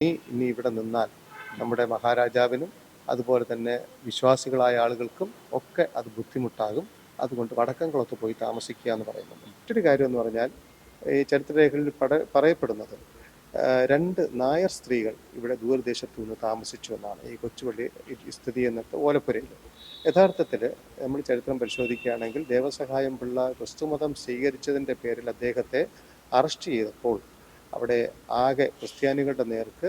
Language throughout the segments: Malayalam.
ഇനി ഇനി ഇവിടെ നിന്നാൽ നമ്മുടെ മഹാരാജാവിനും അതുപോലെ തന്നെ വിശ്വാസികളായ ആളുകൾക്കും ഒക്കെ അത് ബുദ്ധിമുട്ടാകും. അതുകൊണ്ട് വടക്കംകുളത്ത് പോയി താമസിക്കുക എന്ന് പറയുന്നത്. മറ്റൊരു കാര്യം എന്ന് പറഞ്ഞാൽ ഈ ചരിത്രരേഖകളിൽ പട പറയപ്പെടുന്നത് രണ്ട് നായർ സ്ത്രീകൾ ഇവിടെ ദൂരദേശത്തു നിന്ന് താമസിച്ചു എന്നാണ്. ഈ കൊച്ചുപള്ളി സ്ഥിതി എന്നിട്ട് ഓലപ്പുരയിൽ. യഥാർത്ഥത്തിൽ നമ്മൾ ചരിത്രം പരിശോധിക്കുകയാണെങ്കിൽ ദേവസഹായം പിള്ള ക്രിസ്തുമതം സ്വീകരിച്ചതിന്റെ പേരിൽ അദ്ദേഹത്തെ അറസ്റ്റ് ചെയ്തപ്പോൾ അവിടെ ആകെ ക്രിസ്ത്യാനികളുടെ നേർക്ക്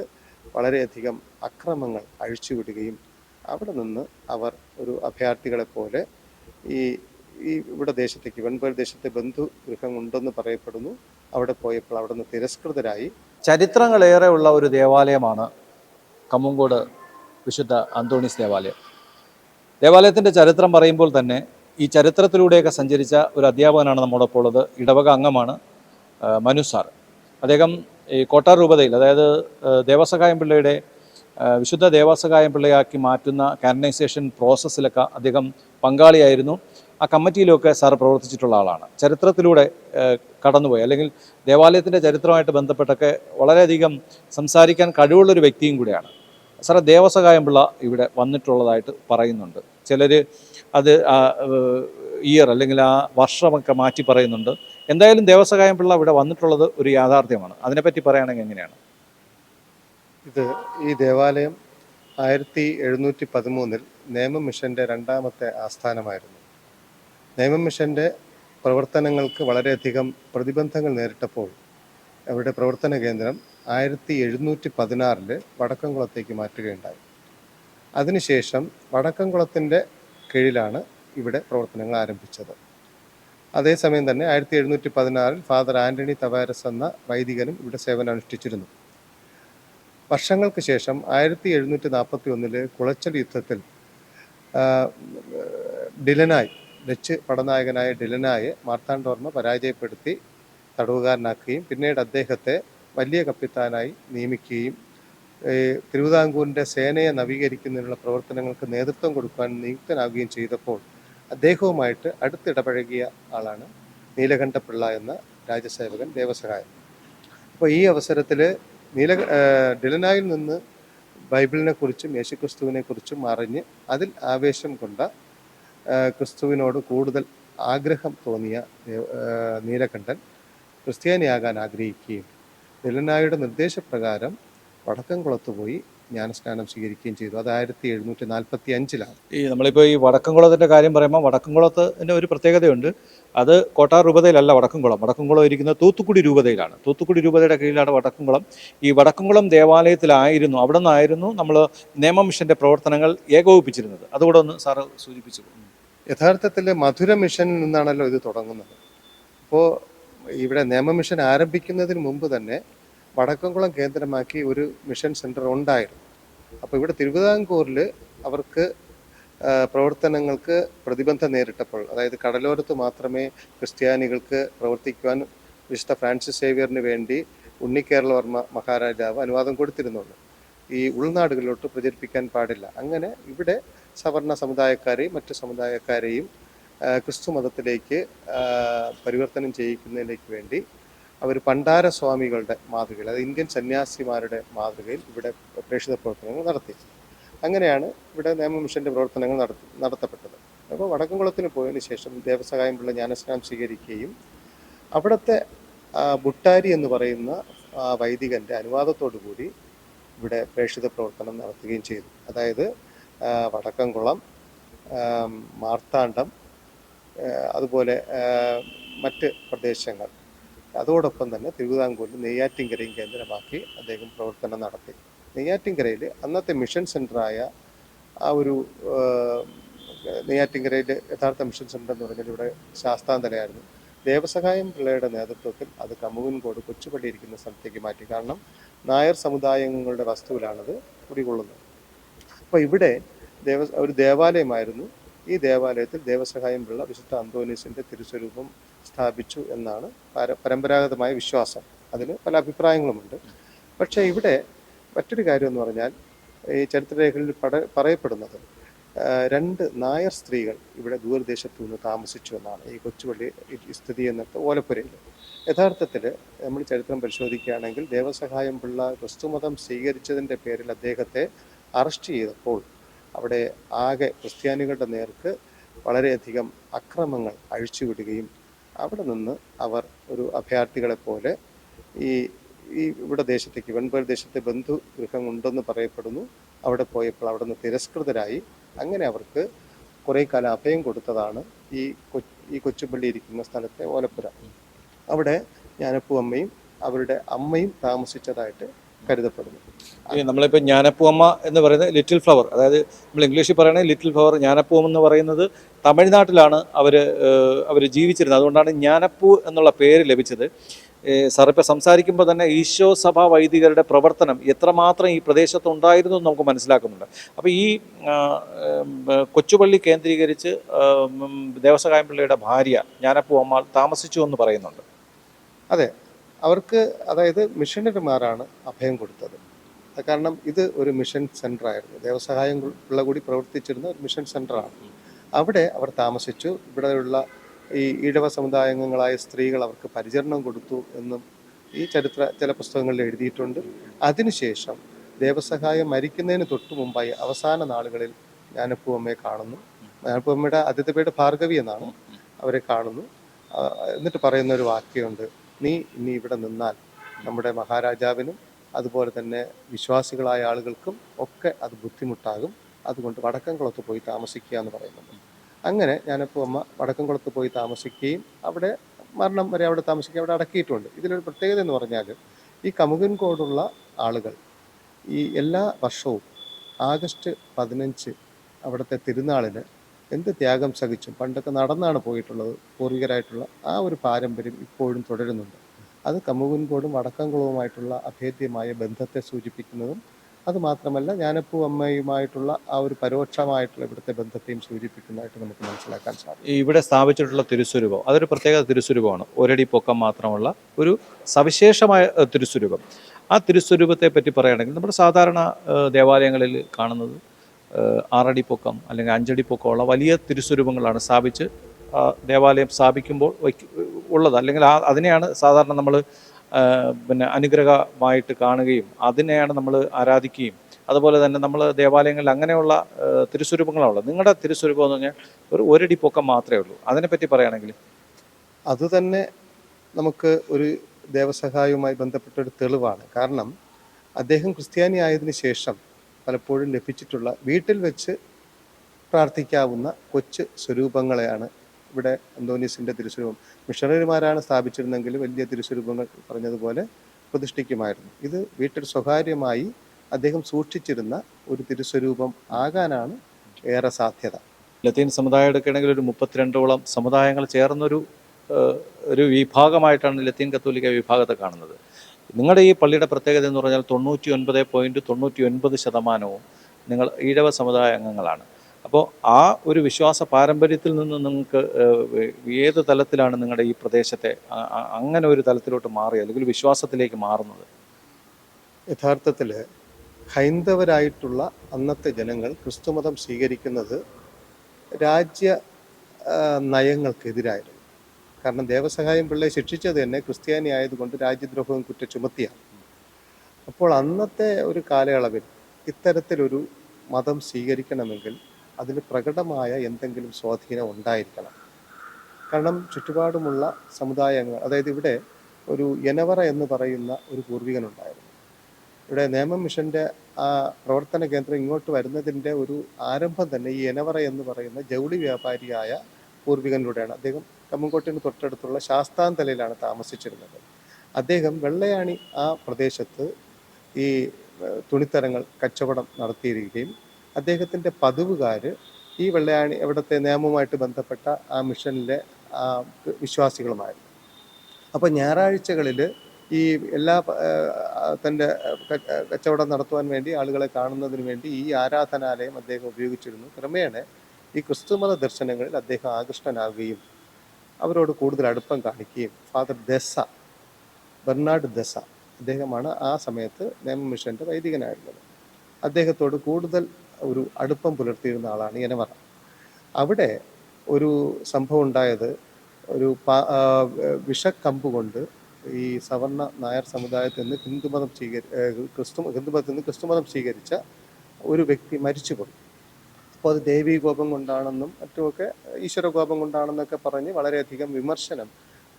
വളരെയധികം അക്രമങ്ങൾ അഴിച്ചുവിടുകയും അവിടെ നിന്ന് അവർ ഒരു അഭയാർത്ഥികളെ പോലെ ഈ ഈ ഇവിടെ ദേശത്തേക്ക് വെൺപേർ ദേശത്തെ ബന്ധുഗൃഹം ഉണ്ടെന്ന് പറയപ്പെടുന്നു. അവിടെ പോയപ്പോൾ അവിടെ നിന്ന് തിരസ്കൃതരായി. ചരിത്രങ്ങളേറെ ഉള്ള ഒരു ദേവാലയമാണ് കമ്മങ്കോട് വിശുദ്ധ അന്തോണീസ് ദേവാലയം. ദേവാലയത്തിന്റെ ചരിത്രം പറയുമ്പോൾ തന്നെ ഈ ചരിത്രത്തിലൂടെയൊക്കെ സഞ്ചരിച്ച ഒരു അധ്യാപകനാണ് നമ്മോടൊപ്പം ഉള്ളത്. ഇടവക അംഗമാണ് മനു സാർ. അദ്ദേഹം ഈ കോട്ടാർ രൂപതയിൽ അതായത് ദേവസഹായം പിള്ളയുടെ വിശുദ്ധ ദേവസഹായം പിള്ളയാക്കി മാറ്റുന്ന കാനനൈസേഷൻ പ്രോസസ്സിലൊക്കെ അദ്ദേഹം പങ്കാളിയായിരുന്നു. ആ കമ്മിറ്റിയിലൊക്കെ സാർ പ്രവർത്തിച്ചിട്ടുള്ള ആളാണ്. ചരിത്രത്തിലൂടെ കടന്നുപോയി. അല്ലെങ്കിൽ ദേവാലയത്തിന്റെ ചരിത്രമായിട്ട് ബന്ധപ്പെട്ടൊക്കെ വളരെയധികം സംസാരിക്കാൻ കഴിവുള്ളൊരു വ്യക്തിയും കൂടിയാണ്. സാറേ ദേവസഹായം പിള്ള ഇവിടെ വന്നിട്ടുള്ളതായിട്ട് പറയുന്നുണ്ട്. ചിലർ അത് ഇയർ അല്ലെങ്കിൽ ആ വർഷമൊക്കെ മാറ്റി പറയുന്നുണ്ട്. എന്തായാലും ദേവസഹായം പിള്ള ഇവിടെ വന്നിട്ടുള്ളത് ഒരു യാഥാർത്ഥ്യമാണ്. അതിനെപ്പറ്റി പറയുകയാണെങ്കിൽ എങ്ങനെയാണ്? ഇത് ഈ ദേവാലയം ആയിരത്തി എഴുന്നൂറ്റി പതിമൂന്നിൽ നേമ മിഷന്റെ രണ്ടാമത്തെ ആസ്ഥാനമായിരുന്നു. നേമ മിഷന്റെ പ്രവർത്തനങ്ങൾക്ക് വളരെയധികം പ്രതിബന്ധങ്ങൾ നേരിട്ടപ്പോൾ അവരുടെ പ്രവർത്തന കേന്ദ്രം ആയിരത്തി എഴുന്നൂറ്റി പതിനാറിൽ വടക്കംകുളത്തേക്ക് മാറ്റുകയുണ്ടായി. അതിനുശേഷം വടക്കംകുളത്തിന്റെ കീഴിലാണ് ഇവിടെ പ്രവർത്തനങ്ങൾ ആരംഭിച്ചത്. അതേസമയം തന്നെ ആയിരത്തി എഴുന്നൂറ്റി പതിനാറിൽ ഫാദർ ആന്റണി തവാരസ് എന്ന വൈദികനും ഇവിടെ സേവനം അനുഷ്ഠിച്ചിരുന്നു വർഷങ്ങൾക്ക് ശേഷം ആയിരത്തി എഴുന്നൂറ്റി നാൽപ്പത്തി ഒന്നിൽ കുളച്ചൽ യുദ്ധത്തിൽ ഡിലനായി ഡച്ച് പടനായകനായ ഡിലനായെ മാർത്താണ്ഡവർമ്മ പരാജയപ്പെടുത്തി തടവുകാരനാക്കുകയും പിന്നീട് അദ്ദേഹത്തെ വലിയ കപ്പിത്താനായി നിയമിക്കുകയും തിരുവിതാംകൂറിന്റെ സേനയെ നവീകരിക്കുന്നതിനുള്ള പ്രവർത്തനങ്ങൾക്ക് നേതൃത്വം കൊടുക്കാൻ നിയുക്തനാവുകയും ചെയ്തപ്പോൾ അദ്ദേഹവുമായിട്ട് അടുത്തിടപഴകിയ ആളാണ് നീലകണ്ഠപിള്ള എന്ന രാജസേവകൻ ദേവസഹായൻ. അപ്പോൾ ഈ അവസരത്തിൽ നീല ഡിലനായിൽ നിന്ന് ബൈബിളിനെ കുറിച്ചും യേശുക്രിസ്തുവിനെ കുറിച്ചും അറിഞ്ഞ് അതിൽ ആവേശം കൊണ്ട ക്രിസ്തുവിനോട് കൂടുതൽ ആഗ്രഹം തോന്നിയ നീലകണ്ഠൻ ക്രിസ്ത്യാനിയാകാൻ ആഗ്രഹിക്കുകയും ഡിലനായുടെ നിർദ്ദേശപ്രകാരം വടക്കംകുളത്ത് പോയി ജ്ഞാനസ്നാനം സ്വീകരിക്കുകയും ചെയ്തു. അത് ആയിരത്തി എഴുന്നൂറ്റി നാൽപ്പത്തി അഞ്ചിലാണ് ഈ നമ്മളിപ്പോൾ ഈ വടക്കംകുളത്തിന്റെ കാര്യം പറയുമ്പോൾ വടക്കംകുളത്തിന്റെ ഒരു പ്രത്യേകതയുണ്ട്. അത് കോട്ടാർ രൂപതയിലല്ല വടക്കംകുളം. വടക്കംകുളം ഇരിക്കുന്ന തൂത്തുക്കുടി രൂപതയിലാണ്. തൂത്തുക്കുടി രൂപതയുടെ കീഴിലാണ് വടക്കംകുളം. ഈ വടക്കംകുളം ദേവാലയത്തിലായിരുന്നു. അവിടെ നിന്നായിരുന്നു നമ്മൾ നിയമ മിഷന്റെ പ്രവർത്തനങ്ങൾ ഏകോപിപ്പിച്ചിരുന്നത്. അതുകൂടെ ഒന്ന് സാറ് സൂചിപ്പിച്ചു. യഥാർത്ഥത്തിൽ മധുര മിഷനിൽ നിന്നാണല്ലോ ഇത് തുടങ്ങുന്നത്. അപ്പോൾ ഇവിടെ നിയമ മിഷൻ ആരംഭിക്കുന്നതിന് മുമ്പ് തന്നെ വടക്കംകുളം കേന്ദ്രമാക്കി ഒരു മിഷൻ സെന്റർ ഉണ്ടായിരുന്നു. അപ്പോൾ ഇവിടെ തിരുവിതാംകൂറിൽ അവർക്ക് പ്രവർത്തനങ്ങൾക്ക് പ്രതിബന്ധം നേരിട്ടപ്പോൾ അതായത് കടലോരത്ത് മാത്രമേ ക്രിസ്ത്യാനികൾക്ക് പ്രവർത്തിക്കുവാൻ വിശുദ്ധ ഫ്രാൻസിസ് സേവിയറിന് വേണ്ടി ഉണ്ണിക്കേരളവർമ്മ മഹാരാജാവ് അനുവാദം കൊടുത്തിരുന്നുള്ളൂ. ഈ ഉൾനാടുകളിലോട്ട് പ്രചരിപ്പിക്കാൻ പാടില്ല. അങ്ങനെ ഇവിടെ സവർണ സമുദായക്കാരെയും മറ്റു സമുദായക്കാരെയും ക്രിസ്തു മതത്തിലേക്ക് പരിവർത്തനം ചെയ്യിക്കുന്നതിലേക്ക് വേണ്ടി അവർ പണ്ടാര സ്വാമികളുടെ മാതൃകയിൽ അതായത് ഇന്ത്യൻ സന്യാസിമാരുടെ മാതൃകയിൽ ഇവിടെ പ്രേക്ഷിത പ്രവർത്തനങ്ങൾ നടത്തി. അങ്ങനെയാണ് ഇവിടെ നിയമ മിഷന്റെ പ്രവർത്തനങ്ങൾ നടത്തി നടത്തപ്പെട്ടത്. അപ്പോൾ വടക്കംകുളത്തിന് പോയതിന് ശേഷം ദേവസഹായം പിള്ള ജ്ഞാനസ്നാനം സ്വീകരിക്കുകയും അവിടുത്തെ ബുട്ടാരി എന്ന് പറയുന്ന വൈദികന്റെ അനുവാദത്തോടു കൂടി ഇവിടെ പ്രേക്ഷിത പ്രവർത്തനം നടത്തുകയും ചെയ്തു. അതായത് വടക്കംകുളം മാർത്താണ്ഡം അതുപോലെ മറ്റ് പ്രദേശങ്ങൾ. അതോടൊപ്പം തന്നെ തിരുവിതാംകൂറിൽ നെയ്യാറ്റിൻകരയും കേന്ദ്രമാക്കി അദ്ദേഹം പ്രവർത്തനം നടത്തി. നെയ്യാറ്റിൻകരയിൽ അന്നത്തെ മിഷൻ സെന്ററായ ആ ഒരു നെയ്യാറ്റിൻകരയിലെ യഥാർത്ഥ മിഷൻ സെന്റർ എന്ന് പറഞ്ഞാൽ ഇവിടെ ശാസ്താന്തലയായിരുന്നു. ദേവസഹായം പിള്ളയുടെ നേതൃത്വത്തിൽ അത് കമുകൻകോട് കൊച്ചുപള്ളി ഇരിക്കുന്ന സ്ഥലത്തേക്ക് മാറ്റി. കാരണം നായർ സമുദായങ്ങളുടെ വസ്തുവിലാണത് കുടികൊള്ളുന്നത്. അപ്പോൾ ഇവിടെ ദേവ ഒരു ദേവാലയമായിരുന്നു. ഈ ദേവാലയത്തിൽ ദേവസഹായം പിള്ള വിശുദ്ധ അന്തോനീസിന്റെ തിരുസ്വരൂപം സ്ഥാപിച്ചു എന്നാണ് പരമ്പരാഗതമായ വിശ്വാസം. അതിൽ പല അഭിപ്രായങ്ങളുമുണ്ട്. പക്ഷേ ഇവിടെ മറ്റൊരു കാര്യം എന്ന് പറഞ്ഞാൽ ഈ ചരിത്രരേഖകളിൽ പട പറയപ്പെടുന്നത് രണ്ട് നായർ സ്ത്രീകൾ ഇവിടെ ദൂരദേശത്തു നിന്ന് താമസിച്ചു എന്നാണ്. ഈ കൊച്ചുപള്ളി സ്ഥിതി ചെയ്യുന്നിടത്ത് ഓലപ്പുരയിൽ യഥാർത്ഥത്തിൽ നമ്മൾ ചരിത്രം പരിശോധിക്കുകയാണെങ്കിൽ ദേവസഹായം പിള്ള ക്രിസ്തുമതം സ്വീകരിച്ചതിന്റെ പേരിൽ അദ്ദേഹത്തെ അറസ്റ്റ് ചെയ്തപ്പോൾ അവിടെ ആകെ ക്രിസ്ത്യാനികളുടെ നേർക്ക് വളരെയധികം അക്രമങ്ങൾ അഴിച്ചുവിടുകയും അവിടെ നിന്ന് അവർ ഒരു അഭയാർത്ഥികളെ പോലെ ഈ ഈ ഇവിടെ ദേശത്തേക്ക് വെൺപേർ ദേശത്തെ ബന്ധുഗൃഹം ഉണ്ടെന്ന് പറയപ്പെടുന്നു. അവിടെ പോയപ്പോൾ അവിടെ നിന്ന് തിരസ്കൃതരായി. അങ്ങനെ അവർക്ക് കുറേ കാലം അഭയം കൊടുത്തതാണ് ഈ ഈ കൊച്ചുപള്ളി ഇരിക്കുന്ന സ്ഥലത്തെ ഓലപ്പുര. അവിടെ ഞാനപ്പൂ അമ്മയും അവരുടെ അമ്മയും താമസിച്ചതായിട്ട് കരുതപ്പെടുന്നു. ഇനി നമ്മളിപ്പോൾ ജ്ഞാനപ്പൂമ്മ എന്ന് പറയുന്നത് ലിറ്റിൽ ഫ്ലവർ അതായത് നമ്മൾ ഇംഗ്ലീഷിൽ പറയുന്നത് ലിറ്റിൽ ഫ്ലവർ ജ്ഞാനപ്പൂവം എന്ന് പറയുന്നത് തമിഴ്നാട്ടിലാണ് അവർ അവർ ജീവിച്ചിരുന്നത്. അതുകൊണ്ടാണ് ജ്ഞാനപ്പൂ എന്നുള്ള പേര് ലഭിച്ചത്. സാർ ഇപ്പോൾ സംസാരിക്കുമ്പോൾ തന്നെ ഈശോ സഭാ വൈദികരുടെ പ്രവർത്തനം എത്രമാത്രം ഈ പ്രദേശത്ത് ഉണ്ടായിരുന്നു എന്ന് നമുക്ക് മനസ്സിലാക്കുന്നുണ്ട്. അപ്പോൾ ഈ കൊച്ചുപള്ളി കേന്ദ്രീകരിച്ച് ദേവസഹായം പിള്ളയുടെ ഭാര്യ ജ്ഞാനപ്പൂ അമ്മ താമസിച്ചു എന്ന് പറയുന്നുണ്ട്. അതെ. അവർക്ക് അതായത് മിഷനറിമാരാണ് അഭയം കൊടുത്തത്. കാരണം ഇത് ഒരു മിഷൻ സെന്റർ ആയിരുന്നു ദേവസഹായം ഉള്ള കൂടി പ്രവർത്തിച്ചിരുന്ന ഒരു മിഷൻ സെന്ററാണ് അവിടെ അവർ താമസിച്ചു. ഇവിടെയുള്ള ഈ ഈഴവ സമുദായാംഗങ്ങളായ സ്ത്രീകൾ അവർക്ക് പരിചരണം കൊടുത്തു എന്നും ഈ ചരിത്ര ചില പുസ്തകങ്ങളിൽ എഴുതിയിട്ടുണ്ട്. അതിനുശേഷം ദേവസഹായം മരിക്കുന്നതിന് തൊട്ടു മുമ്പായി അവസാന നാളുകളിൽ ജ്ഞാനപ്പൂ അമ്മയെ കാണുന്നു. ജ്ഞാനപ്പൂ അമ്മയുടെ ആദ്യത്തെ പേര് ഭാർഗവി എന്നാണ് അവരെ കാണുന്നു. എന്നിട്ട് പറയുന്ന ഒരു വാക്യമുണ്ട്. നീ ഇനി ഇവിടെ നിന്നാൽ നമ്മുടെ മഹാരാജാവിനും അതുപോലെ തന്നെ വിശ്വാസികളായ ആളുകൾക്കും ഒക്കെ അത് ബുദ്ധിമുട്ടാകും. അതുകൊണ്ട് വടക്കംകുളത്ത് പോയി താമസിക്കുക എന്ന് പറയുന്നുണ്ട് അങ്ങനെ ഞാനിപ്പോൾ അമ്മ വടക്കംകുളത്ത് പോയി താമസിക്കുകയും അവിടെ മരണം വരെ അവിടെ താമസിക്കുക അവിടെ അടക്കിയിട്ടുണ്ട്. ഇതിലൊരു പ്രത്യേകത എന്ന് പറഞ്ഞാൽ ഈ കമുകൻ കമുകൻകോടുള്ള ആളുകൾ ഈ എല്ലാ വർഷവും ആഗസ്റ്റ് പതിനഞ്ച് അവിടുത്തെ തിരുനാളിന് എന്ത് ത്യാഗം സഹിച്ചും പണ്ടൊക്കെ നടന്നാണ് പോയിട്ടുള്ളത് പൂർവികരായിട്ടുള്ള ആ ഒരു പാരമ്പര്യം ഇപ്പോഴും തുടരുന്നുണ്ട്. അത് കമുകൻകോടും വടക്കംകുളവുമായിട്ടുള്ള അഭേദ്യമായ ബന്ധത്തെ സൂചിപ്പിക്കുന്നതും അതുമാത്രമല്ല ഞാനപ്പൂ അമ്മയുമായിട്ടുള്ള ആ ഒരു പരോക്ഷമായിട്ടുള്ള ഇവിടുത്തെ ബന്ധത്തെയും സൂചിപ്പിക്കുന്നതായിട്ട് നമുക്ക് മനസ്സിലാക്കാൻ സാധിക്കും. ഇവിടെ സ്ഥാപിച്ചിട്ടുള്ള തിരുസ്വരൂപം അതൊരു പ്രത്യേക തിരുസ്വരൂപമാണ്. ഒരടി പൊക്കം മാത്രമുള്ള ഒരു സവിശേഷമായ തിരുസ്വരൂപം. ആ തിരുസ്വരൂപത്തെ പറ്റി പറയുകയാണെങ്കിൽ നമ്മുടെ സാധാരണ ദേവാലയങ്ങളിൽ കാണുന്നത് ആറടി പൊക്കം അല്ലെങ്കിൽ അഞ്ചടി പൊക്കമുള്ള വലിയ തിരുസ്വരൂപങ്ങളാണ് സ്ഥാപിച്ച് ദേവാലയം സ്ഥാപിക്കുമ്പോൾ ഉള്ളത്. അല്ലെങ്കിൽ ആ അതിനെയാണ് സാധാരണ നമ്മൾ പിന്നെ അനുഗ്രഹമായിട്ട് കാണുകയും അതിനെയാണ് നമ്മൾ ആരാധിക്കുകയും. അതുപോലെ തന്നെ നമ്മൾ ദേവാലയങ്ങളിൽ അങ്ങനെയുള്ള തിരുസ്വരൂപങ്ങളാണുള്ളത് നിങ്ങളുടെ തിരുസ്വരൂപം എന്ന് പറഞ്ഞാൽ ഒരു ഒരടി പൊക്കം മാത്രമേ ഉള്ളൂ. അതിനെപ്പറ്റി പറയുകയാണെങ്കിൽ. അത് തന്നെ നമുക്ക് ഒരു ദേവസഹായവുമായി ബന്ധപ്പെട്ട ഒരു തെളിവാണ്. കാരണം അദ്ദേഹം ക്രിസ്ത്യാനി ആയതിനു ശേഷം പലപ്പോഴും ലഭിച്ചിട്ടുള്ള വീട്ടിൽ വെച്ച് പ്രാർത്ഥിക്കാവുന്ന കൊച്ചു സ്വരൂപങ്ങളെയാണ് ഇവിടെ അന്തോനീസിന്റെ തിരുസ്വരൂപം. മിഷണറിമാരാണ് സ്ഥാപിച്ചിരുന്നെങ്കിൽ വലിയ തിരുസ്വരൂപങ്ങൾ പറഞ്ഞതുപോലെ പ്രതിഷ്ഠിക്കുമായിരുന്നു. ഇത് വീട്ടിൽ സ്വകാര്യമായി അദ്ദേഹം സൂക്ഷിച്ചിരുന്ന ഒരു തിരുസ്വരൂപം ആകാനാണ് ഏറെ സാധ്യത. ലത്തീൻ സമുദായം എടുക്കുകയാണെങ്കിൽ ഒരു മുപ്പത്തിരണ്ടോളം സമുദായങ്ങൾ ചേർന്നൊരു ഒരു വിഭാഗമായിട്ടാണ് ലത്തീൻ കത്തോലിക്ക വിഭാഗത്തെ കാണുന്നത്. നിങ്ങളുടെ ഈ പള്ളിയുടെ പ്രത്യേകത എന്ന് പറഞ്ഞാൽ തൊണ്ണൂറ്റി ഒൻപത് പോയിന്റ് തൊണ്ണൂറ്റി ഒൻപത് ശതമാനവും നിങ്ങൾ ഈഴവ സമുദായ അംഗങ്ങളാണ്. അപ്പോൾ ആ ഒരു വിശ്വാസ പാരമ്പര്യത്തിൽ നിന്ന് നിങ്ങൾക്ക് ഏത് തലത്തിലാണ് നിങ്ങളുടെ ഈ പ്രദേശത്തെ അങ്ങനെ ഒരു തലത്തിലോട്ട് മാറി അല്ലെങ്കിൽ വിശ്വാസത്തിലേക്ക് മാറുന്നത്? യഥാർത്ഥത്തിൽ ഹൈന്ദവരായിട്ടുള്ള അന്നത്തെ ജനങ്ങൾ ക്രിസ്തുമതം സ്വീകരിക്കുന്നത് രാജ്യ നയങ്ങൾക്കെതിരായിരുന്നു. കാരണം ദേവസഹായം പിള്ളയെ ശിക്ഷിച്ചത് തന്നെ ക്രിസ്ത്യാനി ആയതുകൊണ്ട് രാജ്യദ്രോഹവും കുറ്റ ചുമത്തിയാണ്. അപ്പോൾ അന്നത്തെ ഒരു കാലയളവിൽ ഇത്തരത്തിലൊരു മതം സ്വീകരിക്കണമെങ്കിൽ അതിന് പ്രകടമായ എന്തെങ്കിലും സ്വാധീനം ഉണ്ടായിരിക്കണം. കാരണം ചുറ്റുപാടുമുള്ള സമുദായങ്ങൾ അതായത് ഇവിടെ ഒരു എനവറ എന്ന് പറയുന്ന ഒരു പൂർവികനുണ്ടായിരുന്നു ഇവിടെ നേമം മിഷന്റെ ആ പ്രവർത്തന കേന്ദ്രം ഇങ്ങോട്ട് വരുന്നതിന്റെ ഒരു ആരംഭം തന്നെ ഈ എനവറ എന്ന് പറയുന്ന ജൗളി വ്യാപാരിയായ പൂർവികനിലൂടെയാണ്. അദ്ദേഹം കമ്മങ്കോട്ടിന് തൊട്ടടുത്തുള്ള ശാസ്താന്തലയിലാണ് താമസിച്ചിരുന്നത്. അദ്ദേഹം വെള്ളയാണി ആ പ്രദേശത്ത് ഈ തുണിത്തരങ്ങൾ കച്ചവടം നടത്തിയിരിക്കുകയും അദ്ദേഹത്തിന്റെ പതിവുകാർ ഈ വെള്ളയാണി അവിടുത്തെ നിയമവുമായിട്ട് ബന്ധപ്പെട്ട ആ മിഷനിലെ ആ വിശ്വാസികളുമായിരുന്നു. അപ്പോൾ ഞായറാഴ്ചകളിൽ ഈ എല്ലാ തന്റെ കച്ചവടം നടത്തുവാൻ വേണ്ടി ആളുകളെ കാണുന്നതിന് വേണ്ടി ഈ ആരാധനാലയം അദ്ദേഹം ഉപയോഗിച്ചിരുന്നു. ക്രമേണ ഈ ക്രിസ്തുമത ദർശനങ്ങളിൽ അദ്ദേഹം ആകൃഷ്ടനാവുകയും അവരോട് കൂടുതൽ അടുപ്പം കാണിക്കുകയും. ഫാദർ ദസ ബെർണാഡ് ദസ അദ്ദേഹമാണ് ആ സമയത്ത് നിയമ മിഷന്റെ വൈദികനായിരുന്നത്. അദ്ദേഹത്തോട് കൂടുതൽ ഒരു അടുപ്പം പുലർത്തിയിരുന്ന ആളാണ് യനവറ അവിടെ ഒരു സംഭവം ഉണ്ടായത്. ഒരു വിഷക്കമ്പ് കൊണ്ട് ഈ സവർണ നായർ സമുദായത്തിൽ നിന്ന് ഹിന്ദുമതം സ്വീകരി ക്രിസ്തു ഹിന്ദുമതത്തിൽ നിന്ന് ക്രിസ്തുമതം സ്വീകരിച്ച ഒരു വ്യക്തി മരിച്ചുപോയി. അപ്പോൾ അത് ദേവീ കോപം കൊണ്ടാണെന്നും മറ്റുമൊക്കെ ഈശ്വര കോപം കൊണ്ടാണെന്നൊക്കെ പറഞ്ഞ് വളരെയധികം വിമർശനം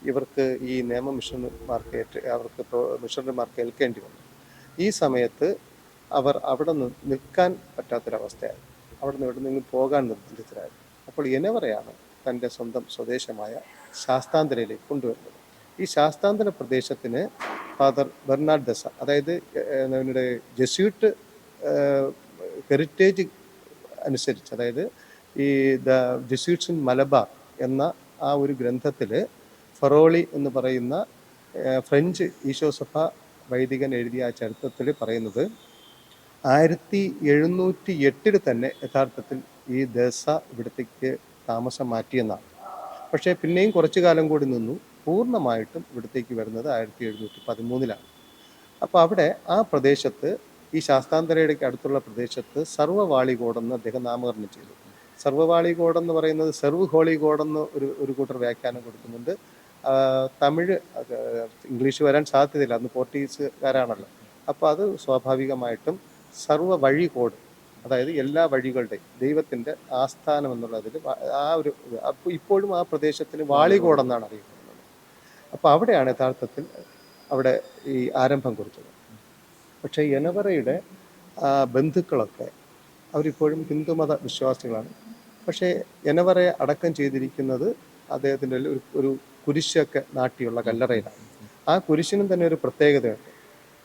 ഇവർക്ക് ഈ നിയമ മിഷണർമാർക്ക് ഏറ്റ് അവർക്ക് മിഷണറിമാർക്ക് ഏൽക്കേണ്ടി വന്നു. ഈ സമയത്ത് അവർ അവിടെ നിന്ന് നിൽക്കാൻ പറ്റാത്തൊരവസ്ഥയായി. അവിടെ നിന്ന് ഇവിടെ നിന്ന് പോകാൻ നിർബന്ധിതരായി. അപ്പോൾ എനവറയാണ് തന്റെ സ്വന്തം സ്വദേശമായ ശാസ്താന്തരയിലേക്ക് കൊണ്ടുവരുന്നത്. ഈ ശാസ്താന്തര പ്രദേശത്തിന് ഫാദർ ബെർണാഡ് ദസ അതായത് നമ്മുടെ ജസ്യൂട്ട് ഹെറിറ്റേജ് അനുസരിച്ച്. അതായത് ഈ ദ ജസ്യൂട്ട്സ് ഇൻ മലബാർ എന്ന ആ ഒരു ഗ്രന്ഥത്തിൽ ഫറോളി എന്ന് പറയുന്ന ഫ്രഞ്ച് ഈശോസഭ വൈദികൻ എഴുതിയ ആ ചരിത്രത്തിൽ പറയുന്നത് ആയിരത്തി എഴുന്നൂറ്റി എട്ടിൽ തന്നെ യഥാർത്ഥത്തിൽ ഈ ദസ ഇവിടത്തേക്ക് താമസം മാറ്റിയെന്നാണ്. പക്ഷേ പിന്നെയും കുറച്ചു കാലം കൂടി നിന്നു. പൂർണമായിട്ടും ഇവിടത്തേക്ക് വരുന്നത് ആയിരത്തി എഴുന്നൂറ്റി പതിമൂന്നിലാണ് അപ്പോൾ അവിടെ ആ പ്രദേശത്ത് ഈ ശാസ്താന്തരയുടെ അടുത്തുള്ള പ്രദേശത്ത് സർവവാളി കോടെന്ന് അദ്ദേഹം നാമകരണം ചെയ്തു. സർവവാളി കോടെന്ന് പറയുന്നത് സെർവ് ഹോളി കോടെന്ന് ഒരു ഒരു കൂട്ടർ വ്യാഖ്യാനം കൊടുക്കുന്നുണ്ട്. തമിഴ് ഇംഗ്ലീഷ് വരാൻ സാധ്യതയില്ല. അന്ന് പോർട്ടുഗീസുകാരാണല്ലോ അപ്പോൾ അത് സ്വാഭാവികമായിട്ടും സർവ വഴി കോഡ് അതായത് എല്ലാ വഴികളുടെയും ദൈവത്തിന്റെ ആസ്ഥാനം എന്നുള്ളതിൽ ആ ഒരു അപ്പോൾ ഇപ്പോഴും ആ പ്രദേശത്തിന് വാളികോടെന്നാണ് അറിയപ്പെടുന്നത്. അപ്പോൾ അവിടെയാണ് യഥാർത്ഥത്തിൽ അവിടെ ഈ ആരംഭം കുറിച്ചത്. പക്ഷേ യനവറയുടെ ബന്ധുക്കളൊക്കെ അവരിപ്പോഴും ഹിന്ദുമത വിശ്വാസികളാണ്. പക്ഷേ യനവറയെ അടക്കം ചെയ്തിരിക്കുന്നത് അദ്ദേഹത്തിന്റെ ഒരു ഒരു കുരിശൊക്കെ നാട്ടിയുള്ള കല്ലറയിലാണ്. ആ കുരിശിനും തന്നെ ഒരു പ്രത്യേകതയുണ്ട്.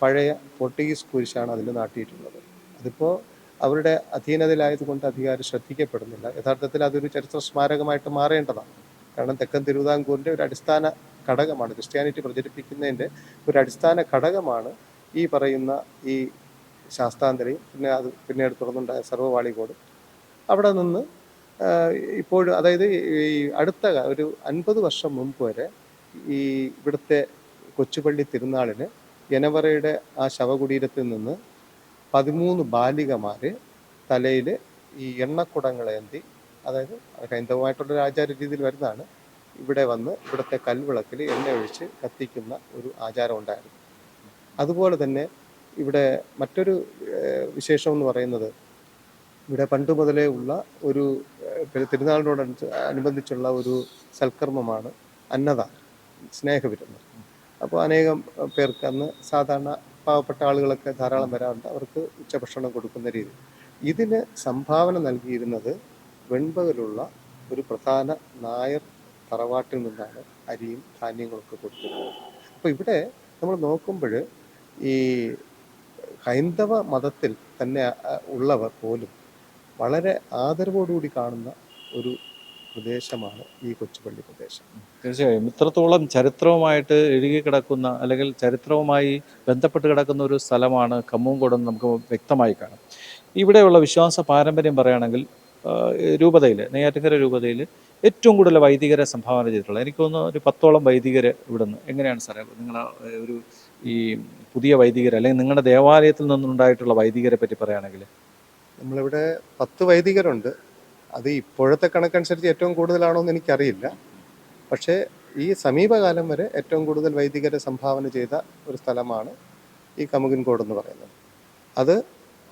പഴയ പോർട്ടുഗീസ് കുരിശാണ് അതിൽ നാട്ടിയിട്ടുള്ളത്. അതിപ്പോൾ അവരുടെ അധീനതയിലായതുകൊണ്ട് അധികാരം ശ്രദ്ധിക്കപ്പെടുന്നില്ല. യഥാർത്ഥത്തിൽ അതൊരു ചരിത്ര സ്മാരകമായിട്ട് മാറേണ്ടതാണ്. കാരണം തെക്കൻ തിരുവിതാംകൂറിന്റെ ഒരു അടിസ്ഥാന ഘടകമാണ് ക്രിസ്ത്യാനിറ്റി പ്രചരിപ്പിക്കുന്നതിന്റെ ഒരു അടിസ്ഥാന ഘടകമാണ് ഈ പറയുന്ന ഈ ശാസ്താന്തരയും പിന്നെ അത് പിന്നീട് തുടർന്നുണ്ടായ സർവവാളികോടും അവിടെ നിന്ന് ഇപ്പോഴും അതായത് ഈ അടുത്ത ഒരു അൻപത് വർഷം മുമ്പ് വരെ ഈ ഇവിടുത്തെ കൊച്ചുപള്ളി തിരുനാളിന് ജനവറയുടെ ആ ശവകുടീരത്തിൽ നിന്ന് പതിമൂന്ന് ബാലികമാർ തലയിൽ ഈ എണ്ണക്കുടങ്ങളേന്തി അതായത് ഹൈന്ദവമായിട്ടുള്ള ആചാര രീതിയിൽ വരുന്നതാണ് ഇവിടെ വന്ന് ഇവിടുത്തെ കൽവിളക്കിൽ എണ്ണ ഒഴിച്ച് കത്തിക്കുന്ന ഒരു ആചാരം ഉണ്ടായിരുന്നു. അതുപോലെ തന്നെ ഇവിടെ മറ്റൊരു വിശേഷം എന്ന് പറയുന്നത് ഇവിടെ പണ്ട് മുതലേ ഉള്ള ഒരു തിരുനാളിനോട് അനുബന്ധിച്ചുള്ള ഒരു സൽക്കർമ്മമാണ് അന്നദാനം സ്നേഹവിരുന്ന്. അപ്പോൾ അനേകം പേർക്ക് അന്ന് സാധാരണ പാവപ്പെട്ട ആളുകളൊക്കെ ധാരാളം വരാറുണ്ട്. അവർക്ക് ഉച്ചഭക്ഷണം കൊടുക്കുന്ന രീതി. ഇതിന് സംഭാവന നൽകിയിരുന്നത് വെൺപകലുള്ള ഒരു പ്രധാന നായർ തറവാട്ടിൽ നിന്നാണ് അരിയും ധാന്യങ്ങളൊക്കെ കൊടുത്തിരുന്നത്. അപ്പോൾ ഇവിടെ നമ്മൾ നോക്കുമ്പോൾ ഈ ഹൈന്ദവ മതത്തിൽ തന്നെ ഉള്ളവർ പോലും വളരെ ആദരവോടുകൂടി കാണുന്ന ഒരു പ്രദേശമാണ് ഈ കൊച്ചുപള്ളി പ്രദേശം. തീർച്ചയായും. ഇത്രത്തോളം ചരിത്രവുമായിട്ട് എഴുകി കിടക്കുന്ന അല്ലെങ്കിൽ ചരിത്രവുമായി ബന്ധപ്പെട്ട് കിടക്കുന്ന ഒരു സ്ഥലമാണ് കമ്മൂങ്കോട് എന്ന് നമുക്ക് വ്യക്തമായി കാണാം. ഇവിടെയുള്ള വിശ്വാസ പാരമ്പര്യം പറയുകയാണെങ്കിൽ രൂപതയിൽ നെയ്യാറ്റിങ്കര രൂപതയിൽ ഏറ്റവും കൂടുതൽ വൈദികരെ സംഭാവന ചെയ്തിട്ടുള്ളത്. എനിക്ക് തോന്നുന്നു ഒരു പത്തോളം വൈദികർ ഇവിടുന്ന്. എങ്ങനെയാണ് സാറേ? നിങ്ങളുടെ ഒരു ഈ പുതിയ വൈദികർ അല്ലെങ്കിൽ നിങ്ങളുടെ ദേവാലയത്തിൽ നിന്നുണ്ടായിട്ടുള്ള വൈദികരെ പറ്റി പറയുകയാണെങ്കിൽ? നമ്മളിവിടെ പത്ത് വൈദികരുണ്ട്. അത് ഇപ്പോഴത്തെ കണക്കനുസരിച്ച് ഏറ്റവും കൂടുതലാണോ എന്ന് എനിക്കറിയില്ല. പക്ഷേ ഈ സമീപകാലം വരെ ഏറ്റവും കൂടുതൽ വൈദികരെ സംഭാവന ചെയ്ത ഒരു സ്ഥലമാണ് ഈ കമുകിൻകോട് എന്ന് പറയുന്നത്. അത്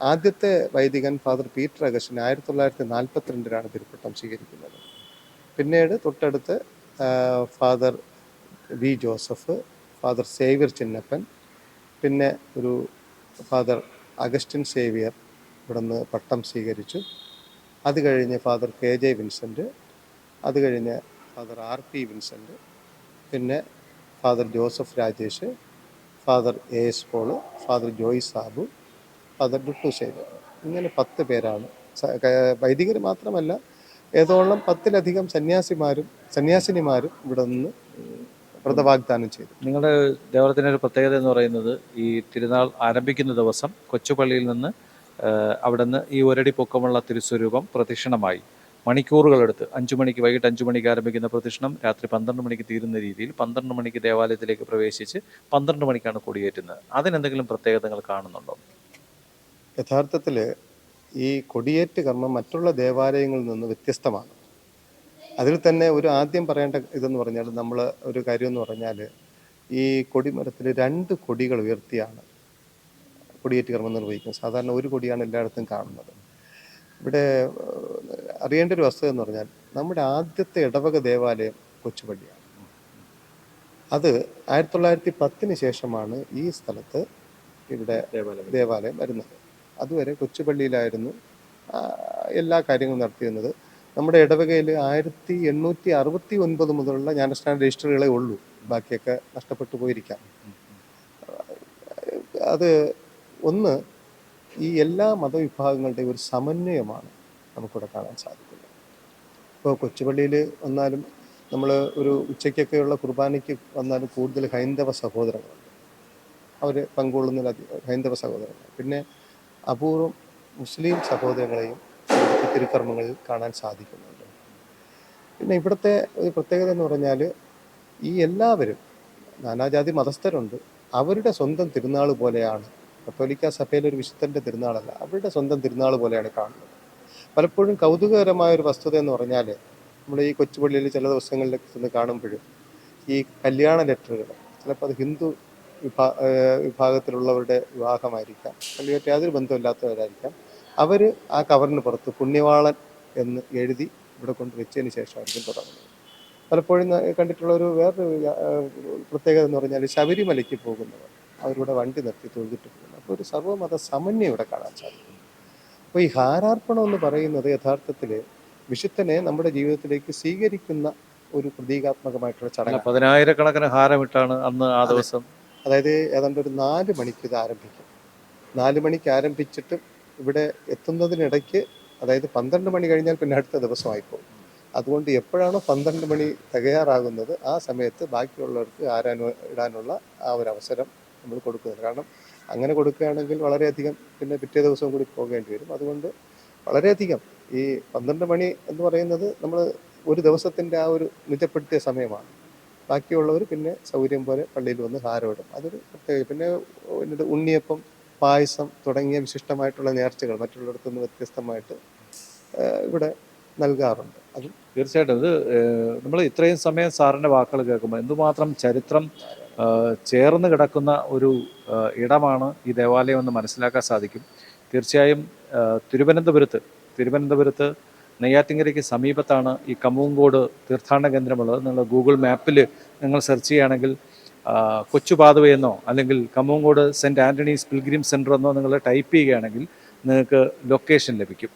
ആദ്യത്തെ വൈദികൻ ഫാദർ പീറ്റർ അഗസ്റ്റിൻ ആയിരത്തി തൊള്ളായിരത്തി നാൽപ്പത്തിരണ്ടിലാണ് തിരുപ്പട്ടം സ്വീകരിക്കുന്നത്. പിന്നീട് തൊട്ടടുത്ത് father V Joseph father Xavier Chinnappan പിന്നെ ഒരു ഫാദർ അഗസ്റ്റിൻ സേവ്യർ ഇവിടുന്ന് പട്ടം സ്വീകരിച്ചു. അത് കഴിഞ്ഞ് ഫാദർ കെ ജെ വിൻസെന്റ് അത് കഴിഞ്ഞ് ഫാദർ ആർ പി വിൻസെന്റ് പിന്നെ father Joseph Rajesh father A S Paul father Joy Sabu father ഡുട്ടു Xavier ഇങ്ങനെ പത്ത് പേരാണ്. വൈദികർ മാത്രമല്ല ഏതോളം പത്തിലധികം സന്യാസിമാരും സന്യാസിനിമാരും ഇവിടെ നിന്ന് വ്രതവാഗ്ദാനം ചെയ്തു. നിങ്ങളുടെ ദേവത്തിന്റെ ഒരു പ്രത്യേകത എന്ന് പറയുന്നത് ഈ തിരുനാൾ ആരംഭിക്കുന്ന ദിവസം കൊച്ചുപള്ളിയിൽ നിന്ന് അവിടുന്ന് ഈ ഒരടി പൊക്കമുള്ള തിരുസ്വരൂപം പ്രദക്ഷിണമായി. മണിക്കൂറുകളെടുത്ത് അഞ്ചു മണിക്ക് വൈകിട്ട് അഞ്ചു മണിക്ക് ആരംഭിക്കുന്ന പ്രദക്ഷിണം രാത്രി പന്ത്രണ്ട് മണിക്ക് തീരുന്ന രീതിയിൽ പന്ത്രണ്ട് മണിക്ക് ദേവാലയത്തിലേക്ക് പ്രവേശിച്ച് പന്ത്രണ്ട് മണിക്കാണ് കൊടിയേറ്റുന്നത്. അതിനെന്തെങ്കിലും പ്രത്യേകതകൾ കാണുന്നുണ്ടോ? യഥാർത്ഥത്തിൽ ഈ കൊടിയേറ്റ് കർമ്മം മറ്റുള്ള ദേവാലയങ്ങളിൽ നിന്ന് വ്യത്യസ്തമാണ്. അതിൽ തന്നെ ഒരു ആദ്യം പറയേണ്ട ഇതെന്ന് പറഞ്ഞാൽ നമ്മൾ ഒരു കാര്യം എന്ന് പറഞ്ഞാൽ ഈ കൊടിമരത്തിൽ രണ്ട് കൊടികൾ ഉയർത്തിയാണ് കൊടിയേറ്റ് കർമ്മം നിർവഹിക്കുന്നത്. സാധാരണ ഒരു കൊടിയാണ് എല്ലായിടത്തും കാണുന്നത്. ഇവിടെ അറിയേണ്ട ഒരു വസ്തുത എന്ന് പറഞ്ഞാൽ നമ്മുടെ ആദ്യത്തെ ഇടവക ദേവാലയം കൊച്ചുപള്ളിയാണ്. അത് ആയിരത്തി തൊള്ളായിരത്തി പത്തിന് ശേഷമാണ് ഈ സ്ഥലത്ത് ഇവിടെ ദേവാലയം. ദേവാലയം വരുന്നത്. അതുവരെ കൊച്ചുപള്ളിയിലായിരുന്നു എല്ലാ കാര്യങ്ങളും നടത്തിയിരുന്നത്. നമ്മുടെ ഇടവകയിൽ ആയിരത്തി എണ്ണൂറ്റി അറുപത്തി ഒൻപത് മുതലുള്ള ജ്ഞാനസ്നാന രജിസ്റ്ററുകളെ ഉള്ളൂ. ബാക്കിയൊക്കെ നഷ്ടപ്പെട്ടു പോയിരിക്കാം. അത് ഒന്ന് ഈ എല്ലാ മതവിഭാഗങ്ങളുടെയും ഒരു സമന്വയമാണ് നമുക്കിവിടെ കാണാൻ സാധിക്കുന്നത്. ഇപ്പോൾ കൊച്ചുപള്ളിയിൽ വന്നാലും നമ്മൾ ഒരു ഉച്ചയ്ക്കൊക്കെയുള്ള കുർബാനയ്ക്ക് വന്നാലും കൂടുതൽ ഹൈന്ദവ സഹോദരങ്ങളുണ്ട്. അവർ പങ്കുകൊള്ളുന്നതിൽ ഹൈന്ദവ സഹോദരങ്ങൾ. പിന്നെ അപൂർവം മുസ്ലിം സഹോദരങ്ങളെയും ഇവിടുത്തെ തിരുക്കർമ്മങ്ങളിൽ കാണാൻ സാധിക്കുന്നുണ്ട്. പിന്നെ ഇവിടുത്തെ ഒരു പ്രത്യേകത എന്ന് പറഞ്ഞാൽ ഈ എല്ലാവരും നാനാജാതി മതസ്ഥരുണ്ട്. അവരുടെ സ്വന്തം തിരുനാൾ പോലെയാണ്. കത്തോലിക്ക സഭയിലെ ഒരു വിശുദ്ധന്റെ തിരുനാളല്ല അവരുടെ സ്വന്തം തിരുനാൾ പോലെയാണ് കാണുന്നത്. പലപ്പോഴും കൗതുകകരമായ ഒരു വസ്തുത എന്ന് പറഞ്ഞാൽ നമ്മൾ ഈ കൊച്ചുപള്ളിയിൽ ചില ദിവസങ്ങളിലൊക്കെ ചെന്ന് കാണുമ്പോഴും ഈ കല്യാണ ലെറ്ററുകൾ ചിലപ്പോൾ അത് ഹിന്ദു വിഭാ വിഭാഗത്തിലുള്ളവരുടെ വിവാഹമായിരിക്കാം അല്ലെങ്കിൽ യാതൊരു ബന്ധമില്ലാത്തവരായിരിക്കാം അവർ ആ കവറിന് പുറത്ത് പുണ്യവാളൻ എന്ന് എഴുതി ഇവിടെ കൊണ്ട് വെച്ചതിന് ശേഷമായിരിക്കും തുടങ്ങുന്നത്. പലപ്പോഴും കണ്ടിട്ടുള്ള ഒരു വേറൊരു പ്രത്യേകത എന്ന് പറഞ്ഞാൽ ശബരിമലയ്ക്ക് പോകുന്നവർ അവരിവിടെ വണ്ടി നിർത്തി തൊഴുതിട്ട് പോകുന്നു. അപ്പോൾ ഒരു സർവമത സമന്വയം ഇവിടെ കാണാൻ സാധിക്കും അപ്പോൾ ഈ ഹാരാർപ്പണം എന്ന് പറയുന്നത് യഥാർത്ഥത്തിൽ വിശുദ്ധനെ നമ്മുടെ ജീവിതത്തിലേക്ക് സ്വീകരിക്കുന്ന ഒരു പ്രതീകാത്മകമായിട്ടുള്ള ചടങ്ങ് പതിനായിരക്കണക്കിന് ഹാരമിട്ടാണ് അന്ന് ആ ദിവസം. അതായത് ഏതാണ്ട് ഒരു നാല് മണിക്ക് ഇത് ആരംഭിക്കും. നാല് മണിക്ക് ആരംഭിച്ചിട്ട് ഇവിടെ എത്തുന്നതിനിടയ്ക്ക് അതായത് പന്ത്രണ്ട് മണി കഴിഞ്ഞാൽ പിന്നെ അടുത്ത ദിവസമായിപ്പോകും. അതുകൊണ്ട് എപ്പോഴാണോ പന്ത്രണ്ട് മണി തികയാറാകുന്നത് ആ സമയത്ത് ബാക്കിയുള്ളവർക്ക് ആരാൻ ഇടാനുള്ള ആ ഒരു അവസരം നമ്മൾ കൊടുക്കുന്നത്. കാരണം അങ്ങനെ കൊടുക്കുകയാണെങ്കിൽ വളരെയധികം പിന്നെ പിറ്റേ ദിവസവും കൂടി പോകേണ്ടി വരും. അതുകൊണ്ട് വളരെയധികം ഈ പന്ത്രണ്ട് മണി എന്ന് പറയുന്നത് നമ്മൾ ഒരു ദിവസത്തിന്റെ ആ ഒരു നിജപ്പെടുത്തിയ സമയമാണ്. ബാക്കിയുള്ളവർ പിന്നെ സൗകര്യം പോലെ പള്ളിയിൽ വന്ന് ഹാരമിടും. അതൊരു പ്രത്യേക പിന്നെ ഉണ്ണിയപ്പം പായസം തുടങ്ങിയ വിശിഷ്ടമായിട്ടുള്ള നേർച്ചകൾ മറ്റുള്ളിടത്തു നിന്ന് വ്യത്യസ്തമായിട്ട് ഇവിടെ നൽകാറുണ്ട്. അത് തീർച്ചയായിട്ടും. ഇത് നമ്മൾ ഇത്രയും സമയം സാറിന്റെ വാക്കുകൾ കേൾക്കുമ്പോൾ എന്തുമാത്രം ചരിത്രം ചേർന്ന് കിടക്കുന്ന ഒരു ഇടമാണ് ഈ ദേവാലയം എന്ന് മനസ്സിലാക്കാൻ സാധിക്കും. തീർച്ചയായും തിരുവനന്തപുരത്ത് തിരുവനന്തപുരത്ത് നെയ്യാറ്റിങ്കരയ്ക്ക് സമീപത്താണ് ഈ കമ്മൂങ്കോട് തീർത്ഥാടന കേന്ദ്രമുള്ളത്. നിങ്ങൾ ഗൂഗിൾ മാപ്പിൽ നിങ്ങൾ സെർച്ച് ചെയ്യുകയാണെങ്കിൽ കൊച്ചുപാതവയെന്നോ അല്ലെങ്കിൽ കമ്മോങ്കോട് സെന്റ് ആന്റണീസ് പിൽഗ്രിം സെന്റർ എന്നോ നിങ്ങൾ ടൈപ്പ് ചെയ്യുകയാണെങ്കിൽ നിങ്ങൾക്ക് ലൊക്കേഷൻ ലഭിക്കും.